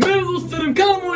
Merhaba dostlarım kanalıma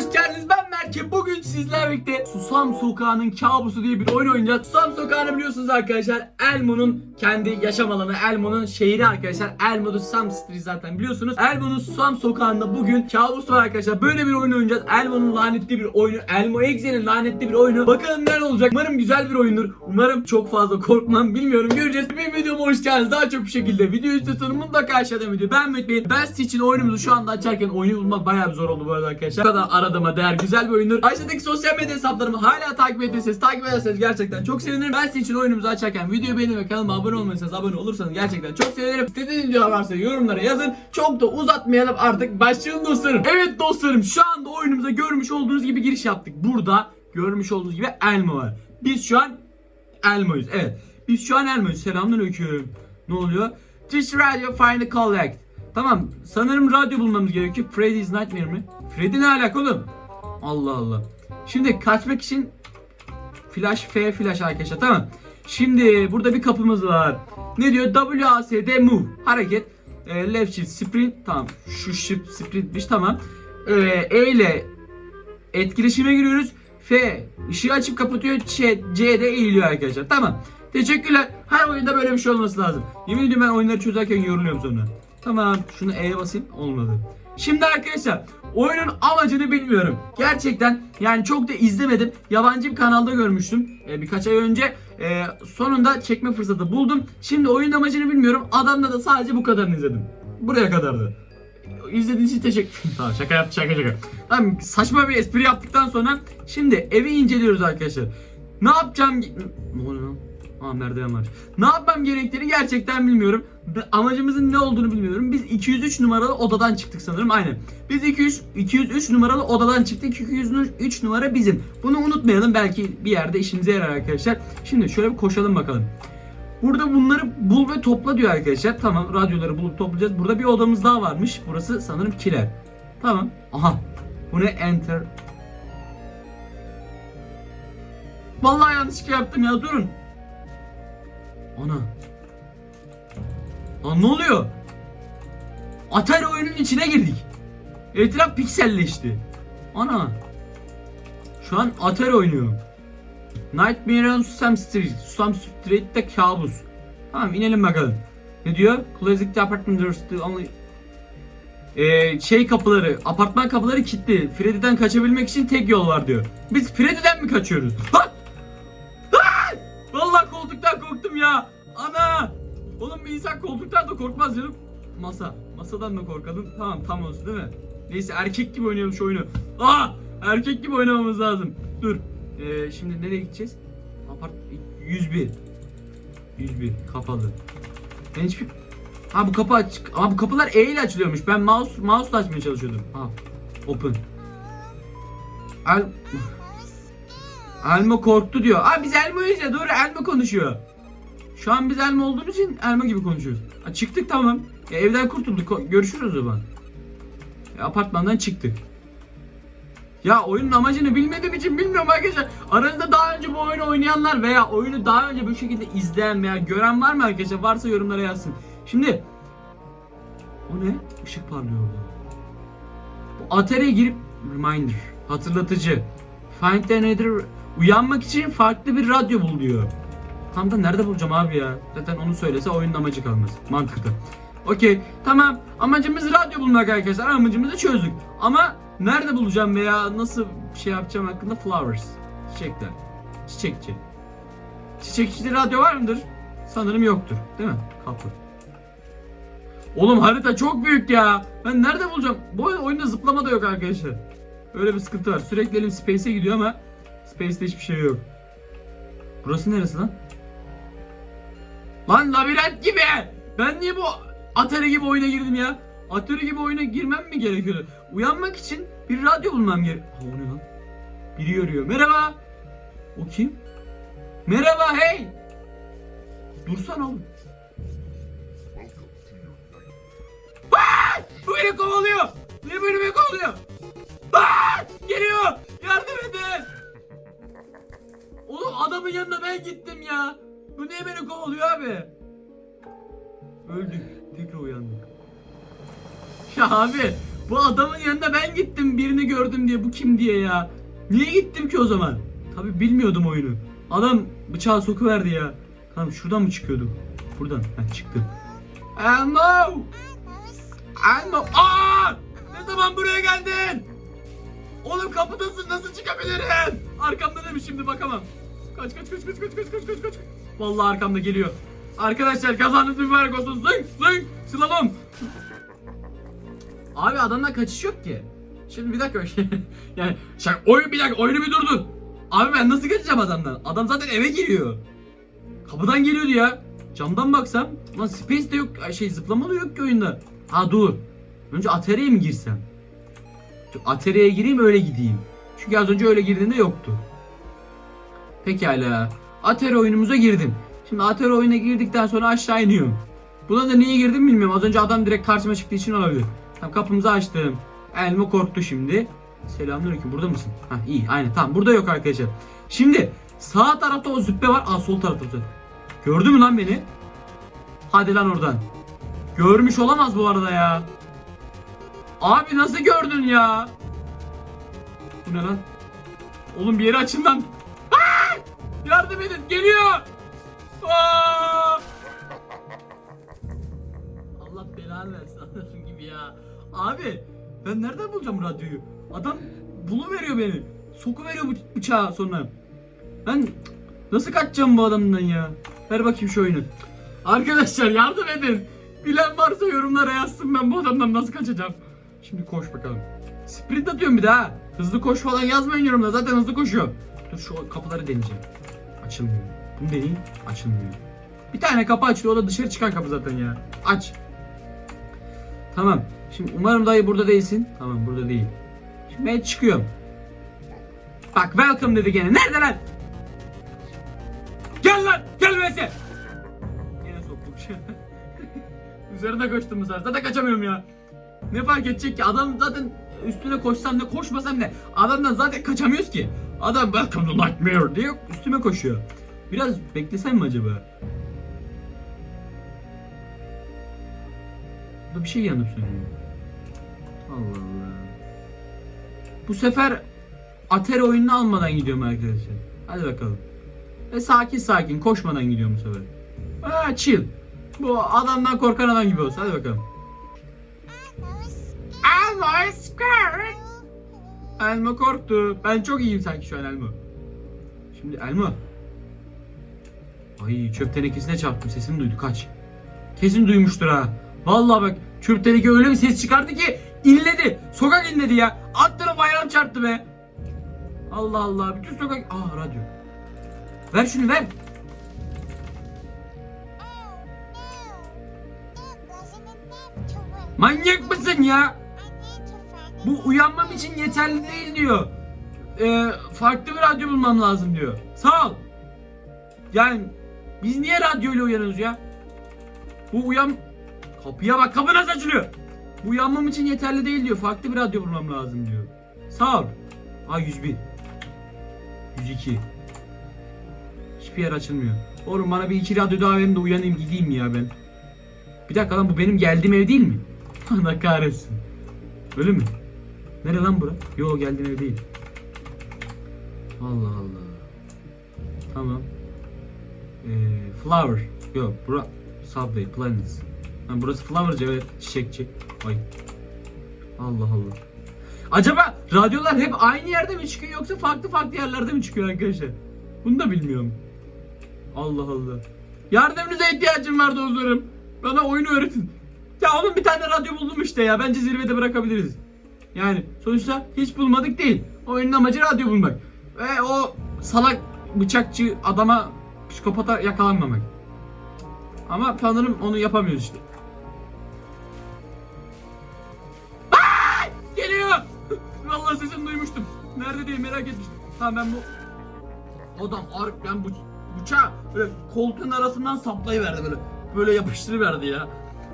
Ben Berke. Bugün sizlerle birlikte Susam Sokağı'nın kabusu diye bir oyun oynayacağız. Susam Sokağı'nı biliyorsunuz arkadaşlar. Elmo'nun kendi yaşam alanı, Elmo'nun şehri arkadaşlar. Elmo'da Susam Street zaten biliyorsunuz. Elmo'nun Susam Sokağı'nda bugün kabus var arkadaşlar. Böyle bir oyun oynayacağız. Elmo'nun lanetli bir oyunu, Elmo Exe'nin lanetli bir oyunu. Bakalım neler olacak. Umarım güzel bir oyundur. Umarım çok fazla korkmam. Bilmiyorum göreceğiz. Bir videoma hoş geldiniz. Daha çok bir şekilde video istiyorsanız mutlaka aşağıdan video beğenmeyi unutmayın. Ben sizin için oyunumuzu şu anda açarken oyunu bulmak bayağı zor oldu bu arada arkadaşlar. Bu kadar aradığıma değer güzel bir oyundur. Aşağıdaki sosyal medya hesaplarımı hala takip ettiyseniz takip ederseniz gerçekten çok sevinirim. Ben sizin için oyunumuzu açarken videoyu beğenin ve kanalıma abone olmayırsanız abone olursanız gerçekten çok sevinirim. İstediğiniz videolar varsa yorumlara yazın. Çok da uzatmayalım artık başlayalım dostlarım. Evet dostlarım şu anda oyunumuza görmüş olduğunuz gibi giriş yaptık. Burada görmüş olduğunuz gibi Elmo var. Biz şu an Elmo'yuz. Evet. Biz şu an Elmo'yuz. Selamünaleyküm. Ne oluyor? This radio find a collect. Tamam. Sanırım radyo bulmamız gerekiyor. Freddy's Nightmare mi? Freddy ne alaka oğlum? Allah Allah. Şimdi kaçmak için flash F flash arkadaşlar. Tamam. Şimdi burada bir kapımız var. Ne diyor? WASD move. Hareket. E, left shift sprint. Tamam. Şu shift sprintmiş. Tamam. E, e ile etkileşime giriyoruz. F ışığı açıp kapatıyor. C, C de eğiliyor arkadaşlar. Tamam. Teşekkürler. Her oyunda böyle bir şey olması lazım. Yemin ediyorum ben oyunları çözerken yoruluyorum sonra. Tamam. Şunu E'ye basayım. Olmadı. Şimdi arkadaşlar oyunun amacını bilmiyorum. Gerçekten yani çok da izlemedim. Yabancı bir kanalda görmüştüm. e, birkaç ay önce. E, sonunda çekme fırsatı buldum. Şimdi oyunun amacını bilmiyorum. Adamda da sadece bu kadarını izledim. Buraya kadardı. İzlediğiniz için teşekkür Tamam şaka yaptım şaka şaka. Tamam saçma bir espri yaptıktan sonra şimdi evi inceliyoruz arkadaşlar. Ne yapacağım? Ne oluyor lan? Aa merdiven var. Ne yapmam gerektiğini gerçekten bilmiyorum. Amacımızın ne olduğunu bilmiyorum. Biz 203 numaralı odadan çıktık sanırım. Aynen. Biz 203, 203 numaralı odadan çıktık. 203 numara bizim. Bunu unutmayalım. Belki bir yerde işimize yarar arkadaşlar. Şimdi şöyle bir koşalım bakalım. Burada bunları bul ve topla diyor arkadaşlar. Tamam radyoları bulup toplayacağız. Burada bir odamız daha varmış. Burası sanırım kiler. Tamam. Aha. Bu ne? Enter. Vallahi yanlışlıkla yaptım ya durun. Ana. Lan ne oluyor? Atari oyunun içine girdik. Etraf pikselleşti. Ana. Şu an Atari oynuyorum. Nightmare on Susam Street. Susam Street'te kabus. Tamam inelim bakalım. Ne diyor? Doors to only... Ee, şey kapıları, apartman kapıları kilitli. Freddy'den kaçabilmek için tek yol var diyor. Biz Freddy'den mi kaçıyoruz? Ha! Bir insan koltuktan da korkmaz canım. Masa. Masadan da korkalım. Tamam tam olsun değil mi? Neyse erkek gibi oynayalım şu oyunu. Aa! Erkek gibi oynamamız lazım. Dur. Ee, şimdi nereye gideceğiz? Apart 101. 101 kapalı. Ben hiçbir Ha bu kapı aç. Ama bu kapılar E ile açılıyormuş. Ben mouse mouse açmaya çalışıyordum. Ha. Open. El Elmo korktu diyor. Aa biz Elmo'yuz ya doğru Elmo konuşuyor. Şu an biz Elmo olduğumuz için Elmo gibi konuşuyoruz. Ha, çıktık tamam. Ya, evden kurtulduk. Görüşürüz o zaman. Ya, apartmandan çıktık. Ya oyunun amacını bilmediğim için bilmiyorum arkadaşlar. Aranızda daha önce bu oyunu oynayanlar veya oyunu daha önce bu şekilde izleyen veya gören var mı arkadaşlar? Varsa yorumlara yazsın. Şimdi o ne? Işık parlıyor orada. Bu Atari'ye girip reminder, hatırlatıcı. Find another uyanmak için farklı bir radyo bul diyor. Tam da nerede bulacağım abi ya? Zaten onu söylese oyunun amacı kalmaz. Mantıklı. Okey. Tamam. Amacımız radyo bulmak arkadaşlar. Amacımızı çözdük. Ama nerede bulacağım veya nasıl şey yapacağım hakkında flowers. Çiçekler. Çiçekçi. Çiçekçide radyo var mıdır? Sanırım yoktur. Değil mi? Kapı. Oğlum harita çok büyük ya. Ben nerede bulacağım? Bu oyunda zıplama da yok arkadaşlar. Öyle bir sıkıntı var. Sürekli elim Space'e gidiyor ama Space'te hiçbir şey yok. Burası neresi lan? Lan labirent gibi. Ben niye bu Atari gibi oyuna girdim ya? Atari gibi oyuna girmem mi gerekiyordu? Uyanmak için bir radyo bulmam gerek. Ha o ne lan? Biri görüyor. Merhaba. O kim? Merhaba hey. Dursana oğlum. Aa! Bu beni kovalıyor. Ne beni beni kovalıyor? Aa! Geliyor. Yardım edin. Oğlum adamın yanına ben gittim ya. Bu niye beni kovalıyor abi? Öldük. Tekrar uyandık. Ya abi Bu adamın yanında ben gittim birini gördüm diye. Bu kim diye ya. Niye gittim ki o zaman? Tabi bilmiyordum oyunu. Adam bıçağı sokuverdi ya. Tamam şuradan mı çıkıyordu? Buradan. Ha çıktım. Elmo! Elmo! Aa! Ne zaman buraya geldin? Oğlum kapıdasın nasıl çıkabilirim? Arkamda demiş şimdi bakamam. Kaç kaç kaç kaç kaç kaç kaç kaç kaç. Vallahi arkamda geliyor. Arkadaşlar kazanınız mübarek olsun. Zing zing slalom. Abi adamdan kaçış yok ki. Şimdi bir dakika. yani şak oyun bir dakika oyunu bir durdun. Abi ben nasıl kaçacağım adamdan? Adam zaten eve giriyor. Kapıdan geliyordu ya. Camdan baksam. Lan space de yok. Şey zıplama da yok ki oyunda. Ha dur. Önce Atari'ye mi girsem? Atari'ye gireyim öyle gideyim. Çünkü az önce öyle girdiğinde yoktu. Pekala. Atari oyunumuza girdim. Şimdi Atari oyuna girdikten sonra aşağı iniyorum. Buna da niye girdim bilmiyorum. Az önce adam direkt karşıma çıktığı için olabilir. Tamam kapımızı açtım. Elmo korktu şimdi. Selamünaleyküm. Burada mısın? Ha iyi aynen. Tamam burada yok arkadaşlar. Şimdi sağ tarafta o züppe var. Aa sol tarafta züppe. Gördü mü lan beni? Hadi lan oradan. Görmüş olamaz bu arada ya. Abi nasıl gördün ya? Bu ne lan? Oğlum bir yeri açın lan. Yardım edin geliyor. Allah belanı versin anladığım gibi ya. Abi ben nereden bulacağım radyoyu? Adam buluveriyor beni. Soku veriyor bu bıçağı sonra. Ben nasıl kaçacağım bu adamdan ya? Ver bakayım şu oyunu. Arkadaşlar yardım edin. Bilen varsa yorumlara yazsın ben bu adamdan nasıl kaçacağım. Şimdi koş bakalım. Sprint atıyorum bir daha. Hızlı koş falan yazmayın yorumlara zaten hızlı koşuyor. Dur şu kapıları deneyeceğim. Açılmıyor. Bunu deneyeyim. Açılmıyor. Bir tane kapı açılıyor o da dışarı çıkan kapı zaten ya. Aç. Tamam. Şimdi umarım dayı burada değilsin. Tamam burada değil. Şimdi ben çıkıyorum. Bak welcome dedi gene. Nerede lan? Gel lan. Gel Vese. Yine soktuk. Üzerine koştum bu sefer. Zaten kaçamıyorum ya. Ne fark edecek ki? Adam zaten üstüne koşsam ne koşmasam ne? Adamdan zaten kaçamıyoruz ki. Adam welcome to nightmare diye üstüme koşuyor. Biraz beklesem mi acaba? Burada bir şey yanıp sönüyor. Allah Allah. Bu sefer Atari oyununu almadan gidiyorum arkadaşlar. Hadi bakalım. Ve sakin sakin koşmadan gidiyorum bu sefer. Aa chill. Bu adamdan korkan adam gibi olsun. Hadi bakalım. Elmo Elmo korktu. Ben çok iyiyim sanki şu an Elmo. Şimdi Elmo. Ay çöp tenekesine çarptım. Sesini duydu. Kaç. Kesin duymuştur ha. Vallahi bak çöp teneke öyle bir ses çıkardı ki inledi. Sokak inledi ya. Attığına bayram çarptı be. Allah Allah. Bütün sokak... Aa radyo. Ver şunu ver. Manyak mısın ya? Bu uyanmam için yeterli değil diyor. Ee, farklı bir radyo bulmam lazım diyor. Sağ ol. Yani biz niye radyoyla uyanıyoruz ya? Bu uyan... Kapıya bak kapı nasıl açılıyor? Bu uyanmam için yeterli değil diyor. Farklı bir radyo bulmam lazım diyor. Sağ ol. Aa 101. 102. Hiçbir yer açılmıyor. Oğlum bana bir iki radyo daha verin de uyanayım gideyim ya ben. Bir dakika lan bu benim geldiğim ev değil mi? Allah kahretsin. Öyle mi? Nere lan bura? Yo geldiğim ev değil. Allah Allah. Tamam. Ee, flower. Yo bura Subway Planets. Ha, burası Flower'cı evet çiçekçi. Ay. Allah Allah. Acaba radyolar hep aynı yerde mi çıkıyor yoksa farklı farklı yerlerde mi çıkıyor arkadaşlar? Bunu da bilmiyorum. Allah Allah. Yardımınıza ihtiyacım var dostlarım. Bana oyunu öğretin. Ya onun bir tane radyo buldum işte ya. Bence zirvede bırakabiliriz. Yani sonuçta hiç bulmadık değil. Oyunun amacı radyo bulmak. Ve o salak bıçakçı adama psikopata yakalanmamak. Ama sanırım onu yapamıyoruz işte. Geliyor. Vallahi sesini duymuştum. Nerede diye merak etmiştim. Tamam ben bu adam ar ben bu bıçağı böyle koltuğun arasından saplayıverdi böyle. Böyle yapıştırıverdi ya.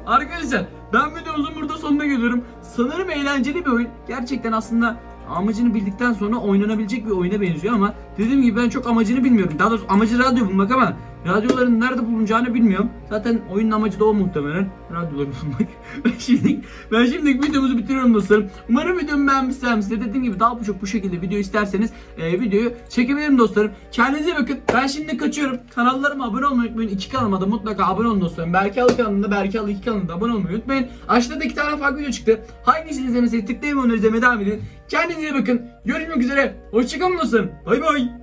Arkadaşlar ben videomuzun burada sonuna geliyorum. Sanırım eğlenceli bir oyun. Gerçekten aslında amacını bildikten sonra oynanabilecek bir oyuna benziyor ama dediğim gibi ben çok amacını bilmiyorum. Daha doğrusu amacı radyo bulmak ama Radyoların nerede bulunacağını bilmiyorum. Zaten oyunun amacı da o muhtemelen. Radyoları bulmak. ben şimdi ben şimdi videomuzu bitiriyorum dostlarım. Umarım videomu beğenmişsiniz. Size dediğim gibi daha çok bu şekilde video isterseniz e, videoyu çekebilirim dostlarım. Kendinize bakın. Ben şimdi kaçıyorum. Kanallarıma abone olmayı unutmayın. İki kanalıma da mutlaka abone olun dostlarım. Berke Alı kanalında Berke Alı iki kanalında abone olmayı unutmayın. Aşağıda iki tane farklı video çıktı. Hangisini izlemeseniz tıklayın ve onları izlemeye devam edin. Kendinize bakın. Görüşmek üzere. Hoşçakalın dostlarım. Bay bay.